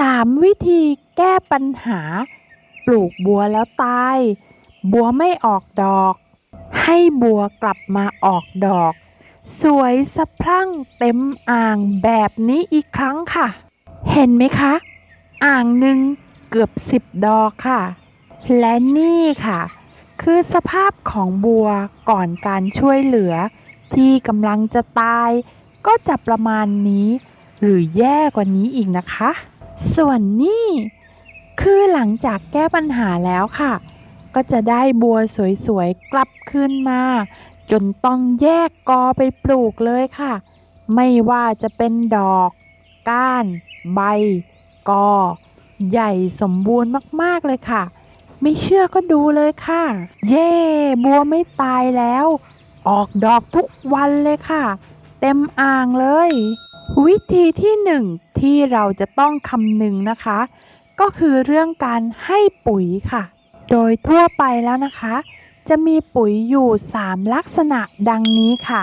3 วิธีแก้ปัญหา ปลูกบัวแล้วตาย บัวไม่ออกดอก ให้บัวกลับมาออกดอก สวยสะพรั่งเต็มอ่างแบบนี้อีกครั้งค่ะ เห็นไหมคะ อ่างหนึ่งเกือบสิบดอกค่ะ และนี่ค่ะ คือสภาพของบัวก่อนการช่วยเหลือ ที่กำลังจะตาย ก็จะประมาณนี้ หรือแย่กว่านี้อีกนะคะ ส่วนนี่คือหลังจากแก้ปัญหาแล้วค่ะ ก็จะได้บัวสวยๆ กลับคืนมา จนต้องแยกกอไปปลูกเลยค่ะ ไม่ว่าจะเป็นดอก ก้าน ใบ กอ ใหญ่สมบูรณ์มากๆเลยค่ะ ไม่เชื่อก็ดูเลยค่ะ เย่บัวไม่ตายแล้ว ออกดอกทุกวันเลยค่ะ เต็มอ่างเลย วิธีที่หนึ่งที่เราจะต้องคำนึงนะคะ ก็คือเรื่องการให้ปุ๋ยค่ะ โดยทั่วไปแล้วนะคะ จะมีปุ๋ยอยู่ 3 ลักษณะดังนี้ค่ะ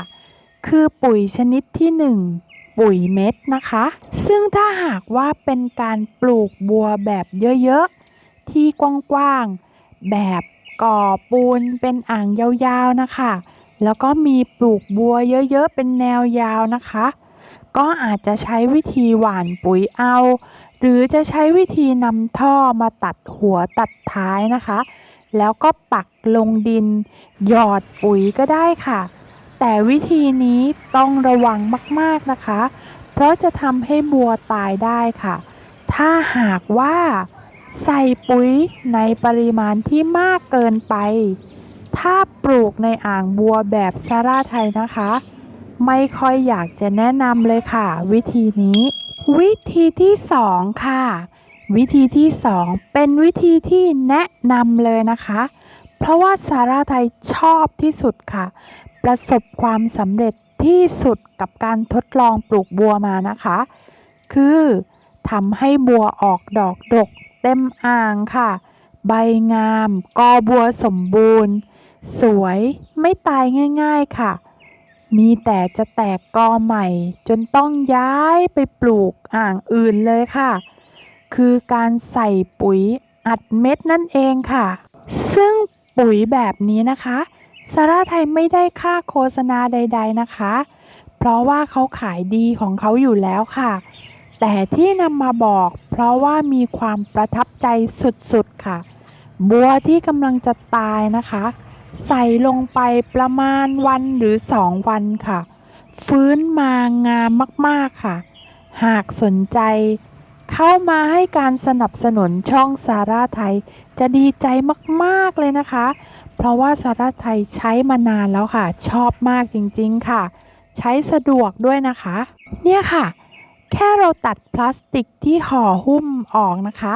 คือปุ๋ยชนิดที่ 1 ปุ๋ยเม็ดนะคะ ซึ่งถ้าหากว่าเป็นการปลูกบัวแบบเยอะๆ ที่กว้างๆ แบบก่อปูนเป็นอ่างยาวๆนะคะ แล้วก็มีปลูกบัวเยอะๆ เป็นแนวยาวนะคะ ก็อาจจะใช้วิธีหว่านปุ๋ยเอา หรือจะใช้วิธีนำท่อมาตัดหัวตัดท้ายนะคะ แล้วก็ปักลงดิน หยอดปุ๋ยก็ได้ค่ะ แต่วิธีนี้ต้องระวังมากๆนะคะ เพราะจะทำให้บัวตายได้ค่ะ ถ้าหากว่าใส่ปุ๋ยในปริมาณที่มากเกินไป ถ้าปลูกในอ่างบัวแบบซาร่าไทยนะคะ ไม่ค่อยอยากจะแนะนำเลยค่ะ วิธีนี้ วิธีที่สองค่ะ วิธีที่สองเป็นวิธีที่แนะนำเลยนะคะ เพราะว่าซาราไทยชอบที่สุดค่ะ ประสบความสำเร็จที่สุดกับการทดลองปลูกบัวมานะคะ คือทำให้บัวออกดอกดกเต็มอ่างค่ะ ใบงาม กอบัวสมบูรณ์ สวยไม่ตายง่าย ๆค่ะ มีแต่จะแตกกอใหม่ จนต้องย้ายไปปลูกอ่างอื่นเลยค่ะ คือการใส่ปุ๋ยอัดเม็ดนั่นเองค่ะ ซึ่งปุ๋ยแบบนี้นะคะซาร่าไทยไม่ได้ค่าโฆษณาใด ๆนะคะ เพราะว่าเขาขายดีของเขาอยู่แล้วค่ะ แต่ที่นำมาบอกเพราะว่ามีความประทับใจสุดๆค่ะ บัวที่กำลังจะตายนะคะ ใส่ลงไปประมาณวันหรือสองวันค่ะ ฟื้นมางามมากๆค่ะ หากสนใจ เข้ามาให้การสนับสนุนช่องสาราไทย จะดีใจมากๆเลยนะคะ เพราะว่าสาราไทยใช้มานานแล้วค่ะ ชอบมากจริงๆค่ะ ใช้สะดวกด้วยนะคะ เนี่ยค่ะแค่เราตัดพลาสติกที่ห่อหุ้มออกนะคะ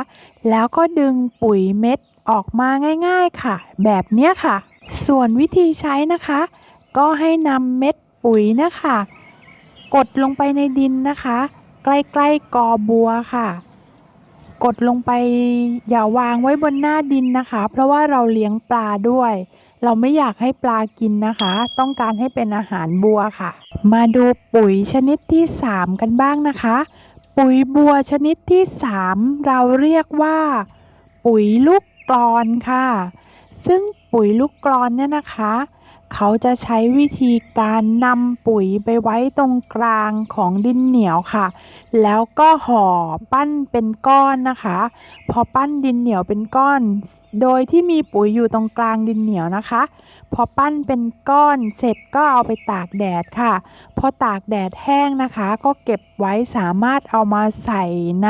แล้วก็ดึงปุ๋ยเม็ดออกมาง่าย ๆ ค่ะ แบบเนี้ยค่ะ ส่วนวิธีใช้นะคะ ก็ให้นำเม็ดปุ๋ยนะคะ กดลงไปในดินนะคะ ใกล้ๆกอบัวค่ะ กดลงไปอย่าวางไว้บนหน้าดินนะคะ เพราะว่าเราเลี้ยงปลาด้วย เราไม่อยากให้ปลากินนะคะ ต้องการให้เป็นอาหารบัวค่ะ มาดูปุ๋ยชนิดที่ 3 กันบ้างนะคะ ปุ๋ยบัวชนิดที่ 3 เราเรียกว่า ปุ๋ยลูกกลอนค่ะ ซึ่ง ปุ๋ยลูกกลอนเนี่ยนะคะ เขาจะใช้วิธีการนำปุ๋ยไปไว้ตรงกลางของดินเหนียวค่ะ แล้วก็ห่อปั้นเป็นก้อนนะคะ พอปั้นดินเหนียวเป็นก้อน โดยที่มีปุ๋ยอยู่ตรงกลางดินเหนียวนะคะ พอปั้นเป็นก้อนเสร็จก็เอาไปตากแดดค่ะ พอตากแดดแห้งนะคะ ก็เก็บไว้สามารถเอามาใส่ใน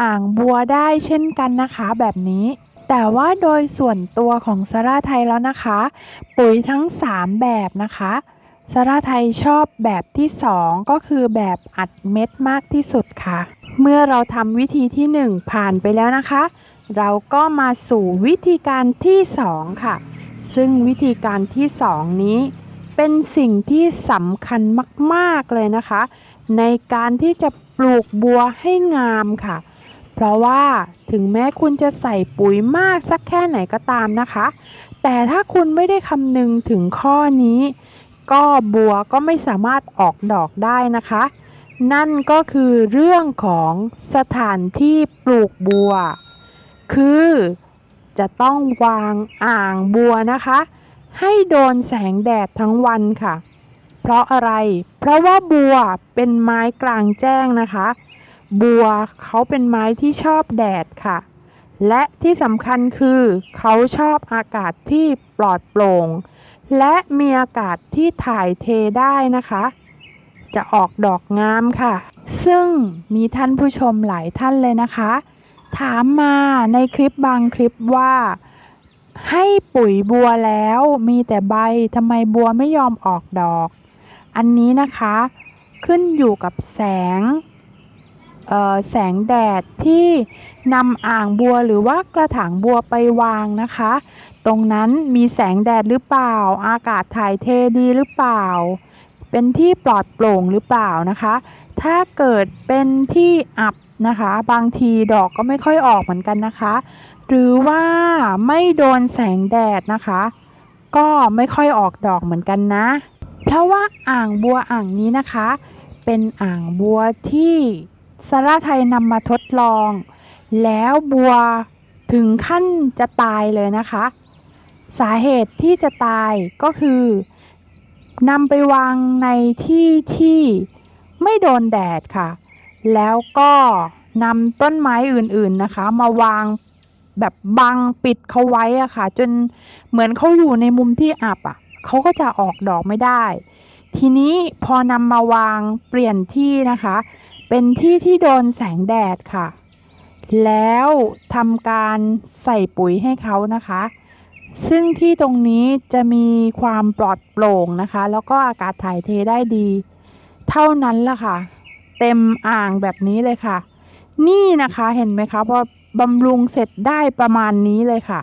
อ่างบัวได้เช่นกันนะคะ แบบนี้ แต่ว่าโดยส่วนตัวของสาราไทยแล้วนะคะ ปุ๋ยทั้ง 3 แบบนะคะสาราไทยชอบแบบที่ 2 ก็คือแบบอัดเม็ดมากที่สุดค่ะ เมื่อเราทำวิธีที่ 1 ผ่านไปแล้วนะคะ เราก็มาสู่วิธีการที่ 2 ค่ะ ซึ่งวิธีการที่ 2 นี้ เป็นสิ่งที่สำคัญมาก ๆ เลยนะคะ ในการที่จะปลูกบัวให้งามค่ะ เพราะว่าถึงแม้คุณจะใส่ปุ๋ยมากสักแค่ไหนก็ตามนะคะ แต่ถ้าคุณไม่ได้คำนึงถึงข้อนี้ ก็บัวก็ไม่สามารถออกดอกได้นะคะ นั่นก็คือเรื่องของสถานที่ปลูกบัว คือจะต้องวางอ่างบัวนะคะ ให้โดนแสงแดดทั้งวันค่ะ เพราะอะไร เพราะว่าบัวเป็นไม้กลางแจ้งนะคะ บัวเขาเป็นไม้ที่ชอบแดดค่ะ และที่สำคัญคือเขาชอบอากาศที่ปลอดโปร่ง และมีอากาศที่ถ่ายเทได้นะคะ จะออกดอกงามค่ะ ซึ่งมีท่านผู้ชมหลายท่านเลยนะคะ ถามมาในคลิปบางคลิปว่า ให้ปุ๋ยบัวแล้วมีแต่ใบทำไมบัวไม่ยอมออกดอก อันนี้นะคะ ขึ้นอยู่กับแสง แสงแดดที่นำอ่างบัวหรือว่ากระถางบัวไปวางนะคะ ตรงนั้นมีแสงแดดหรือเปล่า อากาศถ่ายเทดีหรือเปล่า เป็นที่ปลอดโปร่งหรือเปล่านะคะ ถ้าเกิดเป็นที่อับนะคะ บางทีดอกก็ไม่ค่อยออกเหมือนกันนะคะ หรือว่าไม่โดนแสงแดดนะคะ ก็ไม่ค่อยออกดอกเหมือนกันนะ เพราะว่าอ่างบัวอ่างนี้นะคะ เป็นอ่างบัวที่ สาราไทยนำมาทดลอง แล้วบัวถึงขั้นจะตายเลยนะคะ สาเหตุที่จะตายก็คือนำไปวางในที่ที่ไม่โดนแดดค่ะ แล้วก็นำต้นไม้อื่นๆนะคะ มาวางแบบบังปิดเขาไว้อะค่ะ จนเหมือนเขาอยู่ในมุมที่อับอะเขาก็จะออกดอกไม่ได้ ทีนี้พอนำมาวางเปลี่ยนที่นะคะ เป็นที่ที่โดนแสงแดดค่ะ แล้วทำการใส่ปุ๋ยให้เขานะคะ ซึ่งที่ตรงนี้จะมีความปลอดโปร่งนะคะ แล้วก็อากาศถ่ายเทได้ดี เท่านั้นละค่ะ เต็มอ่างแบบนี้เลยค่ะ นี่นะคะเห็นไหมคะพอบำรุงเสร็จได้ประมาณนี้เลยค่ะ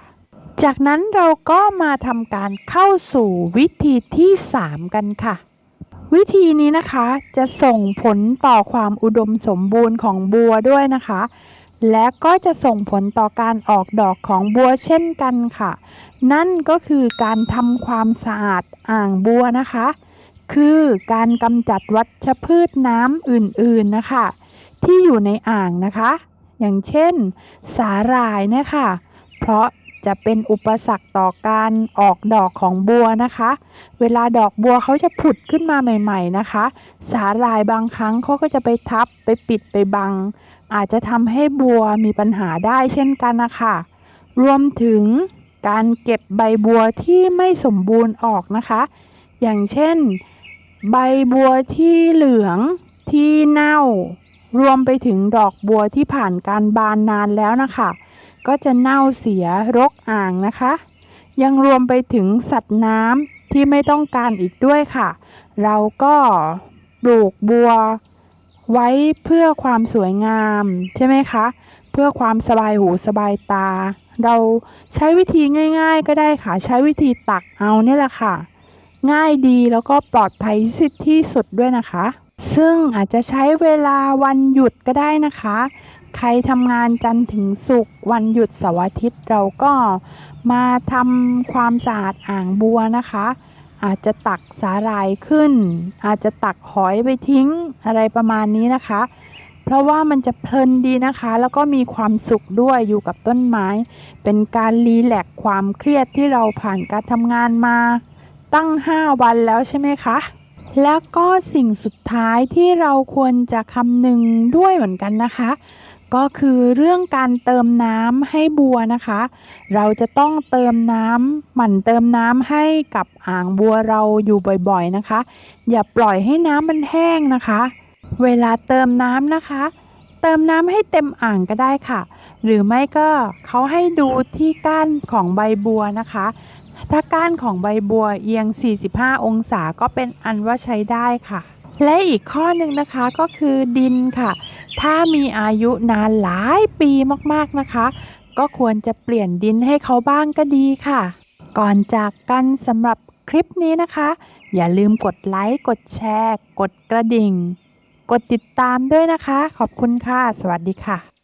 จากนั้นเราก็มาทำการเข้าสู่วิธีที่ 3 กันค่ะ วิธีนี้นะคะจะส่งผลต่อความอุดมสมบูรณ์ของบัวด้วยนะคะ และก็จะส่งผลต่อการออกดอกของบัวเช่นกันค่ะ นั่นก็คือการทำความสะอาดอ่างบัวนะคะ คือการกำจัดวัชพืชน้ำอื่นๆนะคะ ที่อยู่ในอ่างนะคะ อย่างเช่น สาหร่ายนี่ยค่ะเพราะ จะเป็นอุปสรรคต่อการออกดอกของบัวนะคะ เวลาดอกบัวเขาจะผุดขึ้นมาใหม่ ๆนะคะ สาหร่ายบางครั้งเขาก็จะไปทับไปปิดไปบัง อาจจะทำให้บัวมีปัญหาได้เช่นกันนะคะรวมถึงการเก็บใบบัวที่ไม่สมบูรณ์ออกนะคะ อย่างเช่น ใบบัวที่เหลืองที่เน่า รวมไปถึงดอกบัวที่ผ่านการบานนานแล้วนะคะ ก็จะเน่าเสียรกอ่างนะคะ ยังรวมไปถึงสัตว์น้ำที่ไม่ต้องการอีกด้วยค่ะ เราก็ปลูกบัวไว้เพื่อความสวยงามใช่ไหมคะ เพื่อความสบายหูสบายตา เราใช้วิธีง่าย ๆ ก็ได้ค่ะ ใช้วิธีตักเอาเนี่ยแหละค่ะ ง่ายดีแล้วก็ปลอดภัยที่สุดด้วยนะคะ ซึ่งอาจจะใช้เวลาวันหยุดก็ได้นะคะ ใครทำงานจันทร์ถึงศุกร์วันหยุดเสาร์อาทิตย์เราก็มาทำความสะอาดอ่างบัวนะคะ อาจจะตักสาหร่ายขึ้น อาจจะตักหอยไปทิ้งอะไรประมาณนี้นะคะ เพราะว่ามันจะเพลินดีนะคะ แล้วก็มีความสุขด้วยอยู่กับต้นไม้ เป็นการรีแลกความเครียดที่เราผ่านการทำงานมาตั้ง 5 วันแล้วใช่ไหมคะแล้วก็สิ่งสุดท้ายที่เราควรจะคำนึงด้วยเหมือนกันนะคะ ก็คือเรื่องการเติมน้ำให้บัวนะคะ เราจะต้องเติมน้ำหมั่นเติมน้ำให้กับอ่างบัวเราอยู่บ่อยๆนะคะ อย่าปล่อยให้น้ำมันแห้งนะคะ เวลาเติมน้ำนะคะ เติมน้ำให้เต็มอ่างก็ได้ค่ะ หรือไม่ก็เขาให้ดูที่ก้านของใบบัวนะคะ ถ้าก้านของใบบัวเอียง 45 องศาก็เป็นอันว่าใช้ได้ค่ะ และอีกข้อหนึ่งนะคะก็คือดินค่ะ ถ้ามีอายุนานหลายปีมากๆนะคะ ก็ควรจะเปลี่ยนดินให้เขาบ้างก็ดีค่ะ ก่อนจากกันสำหรับคลิปนี้นะคะ อย่าลืมกดไลค์ กดแชร์ กดกระดิ่ง กดติดตามด้วยนะคะ ขอบคุณค่ะ สวัสดีค่ะ